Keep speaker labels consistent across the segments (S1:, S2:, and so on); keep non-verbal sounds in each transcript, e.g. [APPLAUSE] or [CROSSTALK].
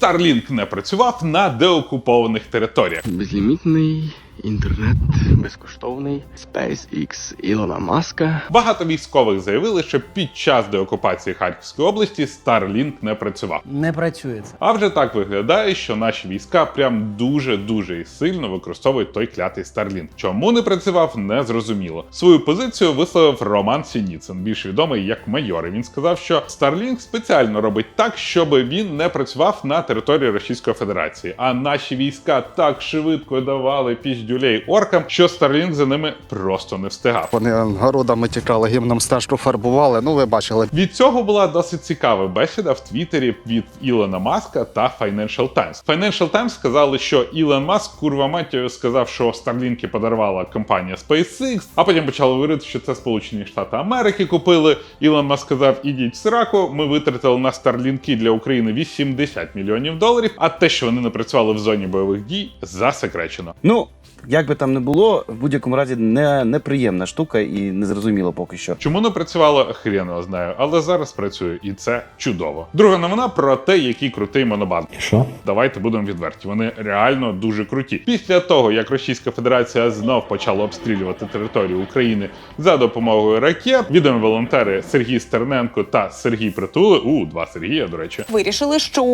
S1: Starlink не працював на деокупованих територіях.
S2: Безлімітний інтернет, безкоштовний SpaceX Ілона Маска.
S1: Багато військових заявили, що під час деокупації Харківської області Starlink не працював.
S3: Не працює це.
S1: А вже так виглядає, що наші війська прям дуже дуже і сильно використовують той клятий Starlink. Чому не працював, не зрозуміло. Свою позицію висловив Роман Сініцин, більш відомий як майор. І Він сказав, що Starlink спеціально робить так, щоб він не працював на території Російської Федерації. А наші війська так швидко давали піздюлей оркам, що Starlink за ними просто не встигав.
S4: Вони городами тікали, гімном стежку фарбували. Ну, ви бачили.
S1: Від цього була досить цікава бесіда в Твіттері від Ілона Маска та Financial Times. Financial Times сказали, що Ілон Маск курва матію сказав, що Starlink подарувала компанія SpaceX, а потім почали говорити, що це Сполучені Штати Америки купили. Ілон Маск сказав: ідіть в сраку, ми витратили на Старлінки для України 80 мільйонів доларів. А те, що вони не працювали в зоні бойових дій, засекречено.
S5: Ну, як би там не було, в будь-якому разі не, неприємна штука і незрозуміло поки що.
S1: Чому не працювало, хрен його знаю, але зараз працює, і це чудово. Друга новина про те, який крутий монобанк.
S6: Що?
S1: Давайте будемо відверті. Вони реально дуже круті. Після того, як Російська Федерація знов почала обстрілювати територію України за допомогою ракет, відомі волонтери Сергій Стерненко та Сергій Притули, у два Сергія, до речі.
S7: Вирішили, що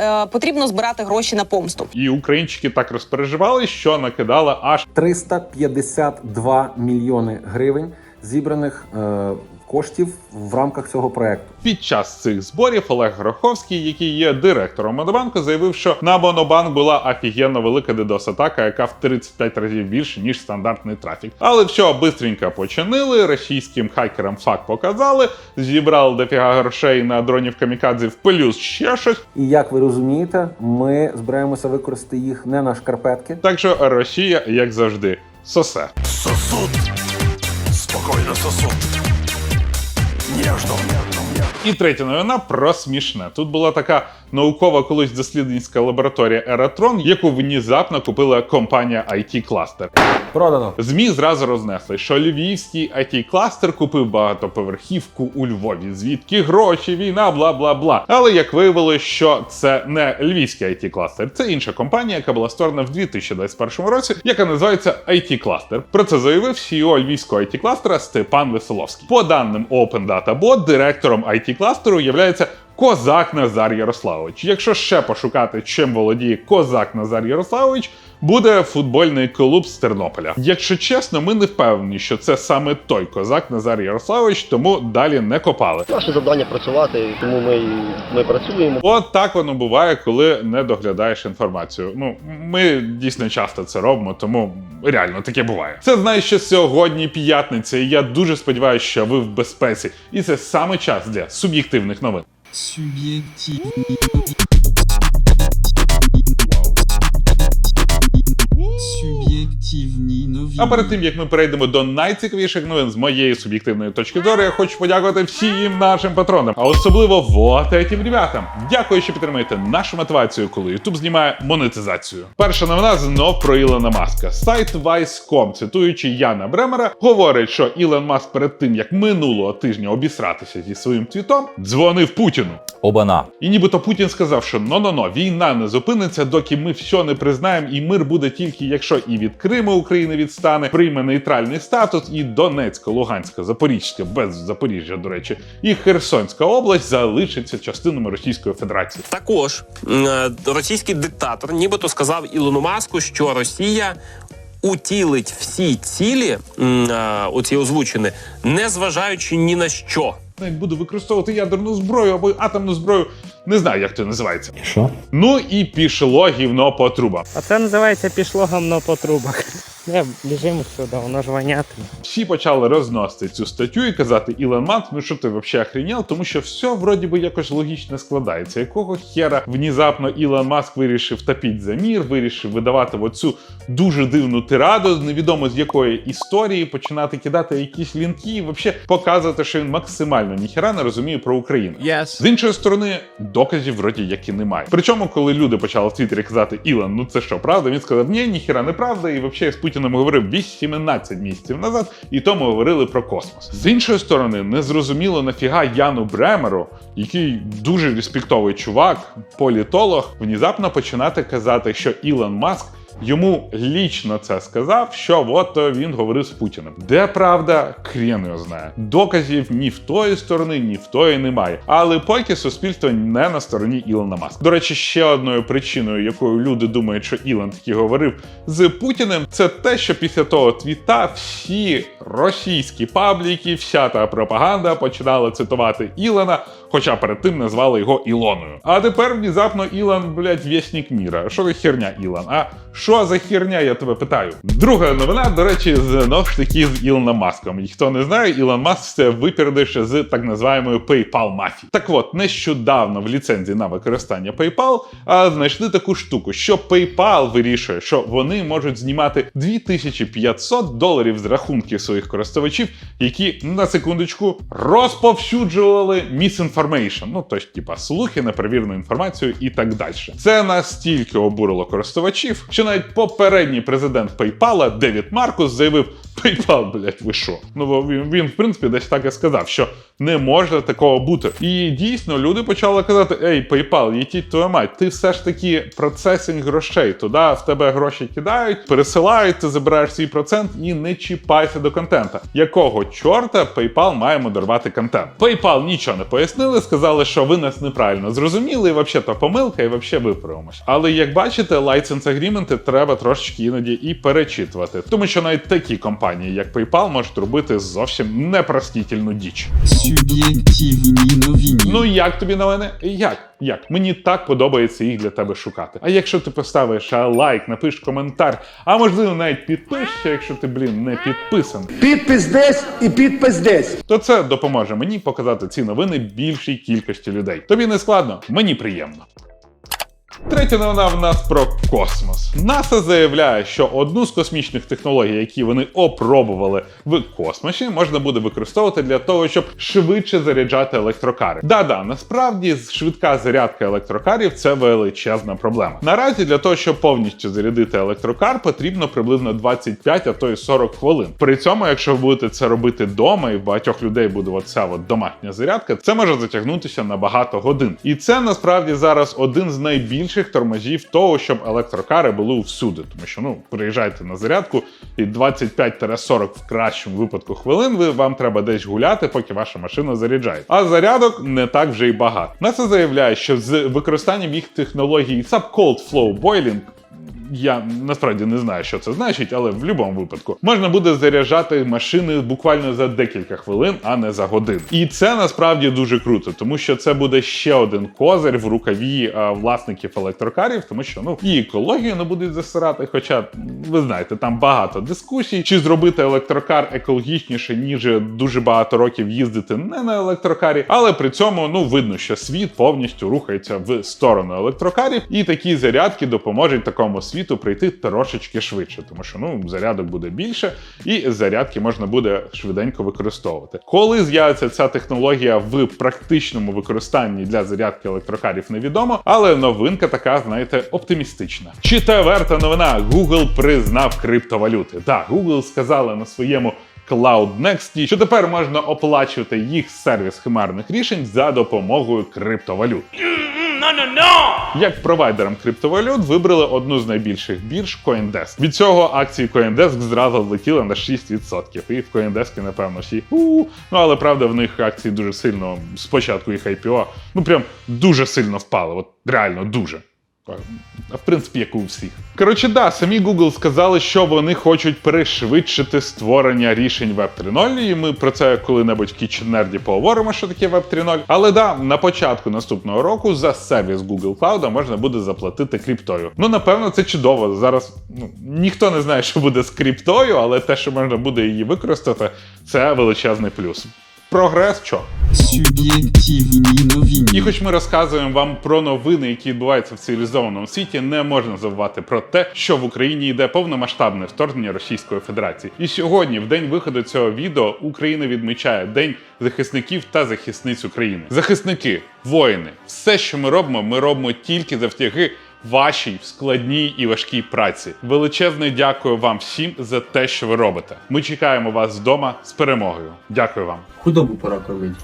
S7: е, потрібно збирати гроші на помсту.
S1: І українчики так розпереживали, що накидали аж
S8: 352 мільйони гривень зібраних е, коштів в рамках цього проекту.
S1: Під час цих зборів Олег Гроховський, який є директором Монобанку, заявив, що на Монобанк була офігенно велика DDoS-атака, яка в 35 разів більше ніж стандартний трафік. Але все бистренько починили. Російським хакерам факт показали, зібрали дофіга грошей на дронів камікадзе в плюс ще щось.
S8: І як ви розумієте, ми збираємося використати їх не на шкарпетки,
S1: Так що Росія, як завжди, сосе.
S9: Сосуд. Спокойно сосуд. Нежно.
S1: І третя новина про смішне. Тут була така наукова колись дослідницька лабораторія Ератрон, яку внезапно купила компанія IT Cluster.
S8: продано.
S1: ЗМІ зразу рознесли, що львівський it кластер купив багатоповерхівку у Львові. Звідки гроші, війна, бла бла бла. Але як виявилось, що це не львівський it кластер це інша компанія, яка була створена в 2021 році, яка називається IT Cluster. Про це заявив CEO львівського it кластера Степан Веселовський. По даним Open Data Bot, директором it кластеру являється Козак Назар Ярославович. Якщо ще пошукати, чим володіє Козак Назар Ярославович, буде футбольний клуб з Тернополя. Якщо чесно, ми не впевнені, що це саме той козак Назар Ярославович, тому далі не копали.
S2: Наше завдання працювати, тому ми, ми працюємо.
S1: От так воно буває, коли не доглядаєш інформацію. Ну, ми дійсно часто це робимо, тому реально таке буває. Це знає, що сьогодні п'ятниця, і я дуже сподіваюся, що ви в безпеці. І це саме час для суб'єктивних новин.
S6: Суб'єктивні
S1: А перед тим як ми перейдемо до найцікавіших новин з моєї суб'єктивної точки зору, я хочу подякувати всім нашим патронам, а особливо вот этим ребятам. Дякую, що підтримуєте нашу мотивацію, коли YouTube знімає монетизацію. Перша новина знов про Ілона Маска. Сайт Vice.com, цитуючи Яна Бремера, говорить, що Ілон Маск перед тим як минулого тижня обісратися зі своїм твітом, дзвонив Путіну.
S6: Обана.
S1: І нібито Путін сказав, що но-но-но, війна не зупиниться, доки ми все не признаємо, і мир буде тільки якщо і від Криму України відстане, прийме нейтральний статус, і Донецька, Луганська, Запорізька, без Запоріжжя, до речі, і Херсонська область залишаться частинами Російської Федерації.
S10: Також е, російський диктатор нібито сказав Ілону Маску, що Росія утілить всі цілі, е, оці озвучені, не зважаючи ні на що.
S1: Навіть буде використовувати ядерну зброю або атомну зброю. Не знаю, як це називається.
S6: Що?
S1: Ну і пішло гівно по трубам.
S3: А це називається пішло гамно по трубах. Не, біжимо сюди, воно ж вонятиме.
S1: Всі почали розносити цю статтю і казати Ілон Маск, ну що ти взагалі охренел, тому що все вроді би якось логічно складається. Якого хера внезапно Ілон Маск вирішив топіть за мір, вирішив видавати оцю дуже дивну тираду, невідомо з якої історії, починати кидати якісь лінки і взагалі показувати, що він максимально ніхера не розуміє про Україну. З іншої сторони, доказів вроді як і немає. Причому, коли люди почали в Твіттері казати Ілон, ну це що, правда? Він сказав, ні, ніхера не правда, і взагалі з Путіним говорив 18 місяців назад, і тому говорили про космос. З іншої сторони, незрозуміло нафіга Яну Бремеру, який дуже респектовий чувак, політолог, внезапно починати казати, що Ілон Маск. Йому лічно це сказав, що от е, він говорив з Путіним. Де правда, хрен його знає. Доказів ні в тої сторони, ні в тої немає. Але поки суспільство не на стороні Ілона Маска. До речі, ще одною причиною, якою люди думають, що Ілон таки говорив з Путіним, це те, що після того твіта всі російські пабліки, вся та пропаганда починала цитувати Ілона, хоча перед тим назвали його Ілоною. А тепер внезапно Ілон, блядь, вісник міра. Що за херня, Ілон? А що за херня, я тебе питаю? Друга новина, до речі, знову ж таки з Ілоном Маском. І хто не знає, Ілон Маск це випередиш з так називаємої PayPal мафії. Так от, нещодавно в ліцензії на використання PayPal а, знайшли таку штуку, що PayPal вирішує, що вони можуть знімати 2500 доларів з рахунків своїх користувачів, які на секундочку розповсюджували misinformation, ну тобто, типа слухи, неперевірену інформацію і так далі. Це настільки обурило користувачів, що навіть попередній президент PayPal Девід Маркус заявив. PayPal, блять, ви що? Ну він, він, в принципі, десь так і сказав, що не може такого бути. І дійсно люди почали казати: Ей, PayPal, їтіть твою мать, ти все ж таки процесинг грошей. Туди в тебе гроші кидають, пересилають, ти забираєш свій процент і не чіпайся до контента. Якого чорта PayPal має модерувати контент? PayPal нічого не пояснили, сказали, що ви нас неправильно зрозуміли, і взагалі то помилка, і взагалі виправимось. Але як бачите, license агріменти треба трошечки іноді і перечитувати, тому що навіть такі компанії, як PayPal, можуть робити зовсім непростительну діч.
S6: Суб'єктивні новини.
S1: Ну як тобі на мене? Як? Як? Мені так подобається їх для тебе шукати. А якщо ти поставиш лайк, напишеш коментар, а можливо навіть підпишешся, якщо ти, блін, не підписаний,
S9: Підпис десь і підпис десь.
S1: то це допоможе мені показати ці новини більшій кількості людей. Тобі не складно, мені приємно. Третя новина в нас про космос. НАСА заявляє, що одну з космічних технологій, які вони опробували в космосі, можна буде використовувати для того, щоб швидше заряджати електрокари. Да-да, насправді швидка зарядка електрокарів це величезна проблема. Наразі для того, щоб повністю зарядити електрокар, потрібно приблизно 25, а то й 40 хвилин. При цьому, якщо ви будете це робити вдома, і в багатьох людей буде оця от домашня зарядка, це може затягнутися на багато годин. І це насправді зараз один з найбільших тормозів того, щоб електрокари були всюди. Тому що ну приїжджайте на зарядку, і 25-40 в кращому випадку хвилин ви вам треба десь гуляти, поки ваша машина заряджає. А зарядок не так вже й багато. НАСА заявляє, що з використанням їх технології Subcold Flow Boiling я насправді не знаю, що це значить, але в будь-якому випадку можна буде заряджати машини буквально за декілька хвилин, а не за годину. І це насправді дуже круто, тому що це буде ще один козир в рукаві а, власників електрокарів, тому що ну і екологію не будуть засирати. Хоча ви знаєте, там багато дискусій, чи зробити електрокар екологічніше, ніж дуже багато років їздити не на електрокарі, але при цьому ну видно, що світ повністю рухається в сторону електрокарів, і такі зарядки допоможуть такому світу прийти трошечки швидше, тому що ну зарядок буде більше, і зарядки можна буде швиденько використовувати. Коли з'явиться ця технологія в практичному використанні для зарядки електрокарів, невідомо, але новинка така, знаєте, оптимістична. Четверта новина: Google признав криптовалюти. Так, Google сказала на своєму Cloud Next, що тепер можна оплачувати їх сервіс химарних рішень за допомогою криптовалют. Як провайдером криптовалют вибрали одну з найбільших бірж CoinDesk. Від цього акції CoinDesk зразу злетіли на 6%. І в CoinDesk, напевно, всі у ну але правда, в них акції дуже сильно спочатку їх IPO, ну прям дуже сильно впали. От реально дуже. В принципі, як у всіх. Коротше, да, самі Google сказали, що вони хочуть пришвидшити створення рішень Web 3.0, і ми про це коли-небудь в поговоримо, що таке Web 3.0. Але да, на початку наступного року за сервіс Google Cloud можна буде заплатити криптою. Ну, напевно, це чудово. Зараз ну, ніхто не знає, що буде з криптою, але те, що можна буде її використати, це величезний плюс. Прогрес що?
S6: Суб'єктивні новини.
S1: І хоч ми розказуємо вам про новини, які відбуваються в цивілізованому світі, не можна забувати про те, що в Україні йде повномасштабне вторгнення Російської Федерації. І сьогодні, в день виходу цього відео, Україна відмічає День захисників та захисниць України. Захисники, воїни, все, що ми робимо, ми робимо тільки завдяки вашій складній і важкій праці. Величезне дякую вам всім за те, що ви робите. Ми чекаємо вас вдома з перемогою. Дякую вам.
S6: Худобу пора кормить.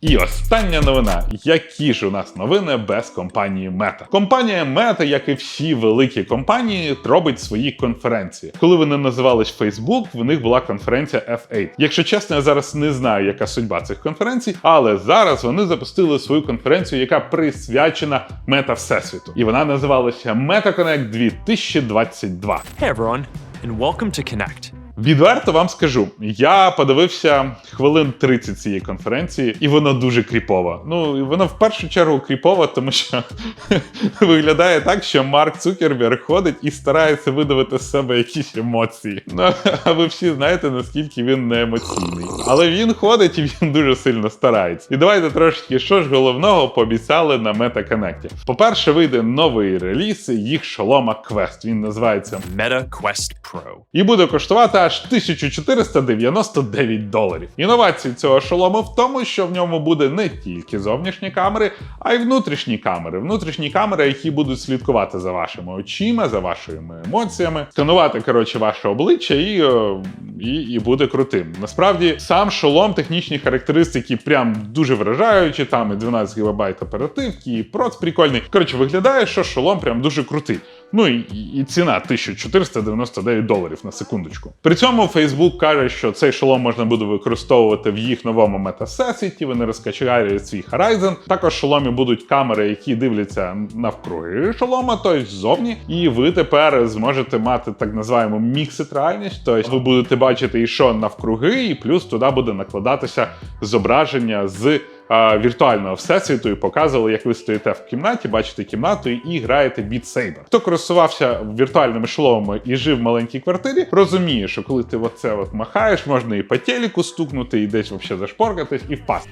S1: І остання новина. Які ж у нас новини без компанії Мета? Компанія Мета, як і всі великі компанії, робить свої конференції. Коли вони називались Facebook, в них була конференція F8. Якщо чесно, я зараз не знаю, яка судьба цих конференцій, але зараз вони запустили свою конференцію, яка присвячена мета всесвіту. І вона називалася MetaConnect 2022.
S11: Hey everyone, and welcome to Connect.
S1: Відверто вам скажу, я подивився хвилин 30 цієї конференції, і воно дуже кріпово. Ну і воно в першу чергу кріпово, тому що [LAUGHS] виглядає так, що Марк Цукерберг ходить і старається видавити з себе якісь емоції. Ну [LAUGHS] а ви всі знаєте, наскільки він не емоційний. Але він ходить і він дуже сильно старається. І давайте трошки, що ж головного пообіцяли на MetaConnect. По-перше, вийде новий реліз їх шолома Quest. Він називається
S11: Meta Quest Pro.
S1: і буде коштувати аж 1499 доларів. Інновації цього шолому в тому, що в ньому буде не тільки зовнішні камери, а й внутрішні камери. Внутрішні камери, які будуть слідкувати за вашими очима, за вашими емоціями, сканувати коротше ваше обличчя і, е, і, і буде крутим. Насправді, сам шолом, технічні характеристики прям дуже вражаючі. Там і 12 ГБ оперативки, і проц прикольний. Коротше, виглядає, що шолом прям дуже крутий. Ну і, і ціна 1499 доларів на секундочку. При цьому Facebook каже, що цей шолом можна буде використовувати в їх новому метасесіті. Вони розкачають свій Horizon. Також в шоломі будуть камери, які дивляться навкруги шолома, тобто ззовні. І ви тепер зможете мати так називаємо міксит реальність. Тобто ви будете бачити і що навкруги, і плюс туди буде накладатися зображення з віртуального всесвіту і показували, як ви стоїте в кімнаті, бачите кімнату і граєте Beat Saber. Хто користувався віртуальними шоломами і жив в маленькій квартирі, розуміє, що коли ти оце от махаєш, можна і по телеку стукнути, і десь взагалі зашпоркатись, і впасти.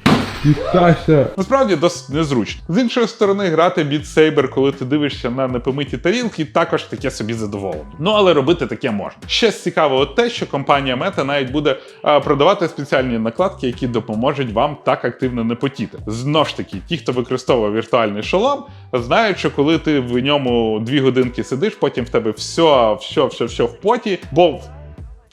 S1: Насправді досить незручно. З іншої сторони, грати Beat Saber, коли ти дивишся на непомиті тарілки, також таке собі задоволення. Ну але робити таке можна. Ще з цікавого те, що компанія Meta навіть буде а, продавати спеціальні накладки, які допоможуть вам так активно не потіти. Знову ж таки, ті, хто використовує віртуальний шолом, знають, що коли ти в ньому дві годинки сидиш, потім в тебе все, все, все, все в поті, бо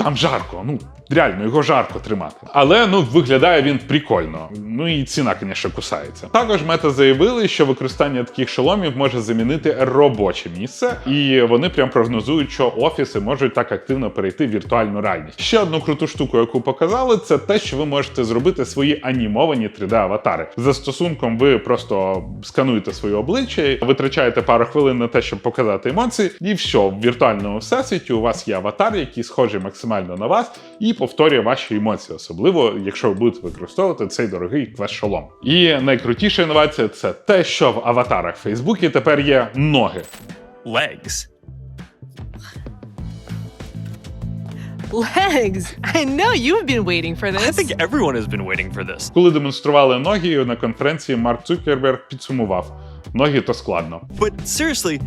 S1: там жарко. Ну реально його жарко тримати. Але ну виглядає він прикольно. Ну і ціна, звісно, кусається. Також мета заявили, що використання таких шоломів може замінити робоче місце, і вони прям прогнозують, що офіси можуть так активно перейти в віртуальну реальність. Ще одну круту штуку, яку показали, це те, що ви можете зробити свої анімовані 3D-аватари. За стосунком ви просто скануєте своє обличчя, витрачаєте пару хвилин на те, щоб показати емоції, і все, в віртуальному всесвіті у вас є аватар, який схожий максимально на вас, і повторює ваші емоції, особливо якщо ви будете використовувати цей дорогий квест-шолом. І найкрутіша інновація це те, що в аватарах Фейсбуці тепер є ноги.
S11: Legs.
S7: Legs. I know you've been waiting for
S11: I think everyone has been waiting for this.
S1: Коли демонстрували ноги на конференції, Марк Цукерберг підсумував: ноги то складно.
S11: But seriously,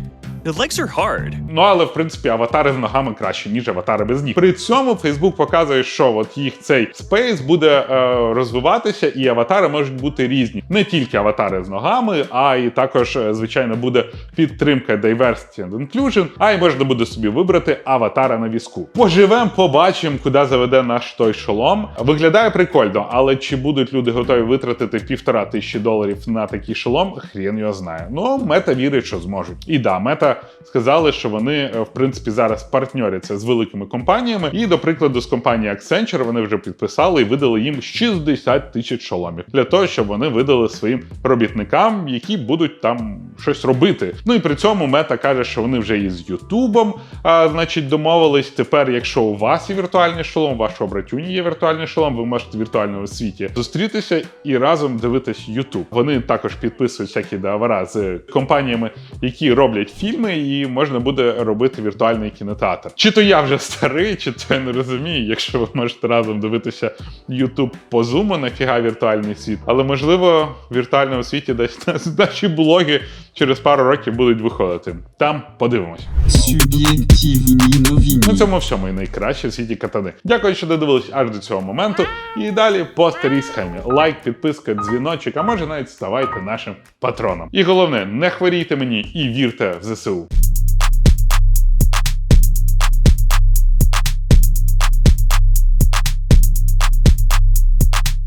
S11: the legs are hard.
S1: Ну але в принципі аватари з ногами краще, ніж аватари без ніг. При цьому Facebook показує, що от їх цей спейс буде е, розвиватися, і аватари можуть бути різні. Не тільки аватари з ногами, а і також, е, звичайно, буде підтримка Diversity and Inclusion, а й можна буде собі вибрати аватара на візку. Поживемо, побачимо, куди заведе наш той шолом. Виглядає прикольно, але чи будуть люди готові витратити півтора тисячі доларів на такий шолом? Хрен його знає. Ну, мета вірить, що зможуть. І да, мета сказали, що вони е, в принципі зараз партнеряться з великими компаніями. І, до прикладу, з компанії Accenture вони вже підписали і видали їм 60 тисяч шоломів для того, щоб вони видали своїм робітникам, які будуть там щось робити. Ну і при цьому мета каже, що вони вже і з Ютубом, а, значить, домовились. Тепер, якщо у вас є віртуальний шолом, вашого братюні є віртуальний шолом, ви можете в віртуальному світі зустрітися і разом дивитись Ютуб. Вони також підписують всякі договори з компаніями, які роблять фільми, і можна буде робити віртуальний кінотеатр. Чи то я вже старий, чи то я не розумію, якщо ви можете разом дивитися Ютуб по зуму, нафіга віртуальний світ. Але можливо, в віртуальному світі десь [LAUGHS] наші блоги через пару років будуть виходити. Там подивимось.
S6: Суб'єктивні новини.
S1: На цьому все мої найкращі в світі катани. Дякую, що додивились аж до цього моменту. І далі по старій схемі: лайк, підписка, дзвіночок, а може навіть ставайте нашим патроном. І головне, не хворійте мені і вірте в ЗСУ.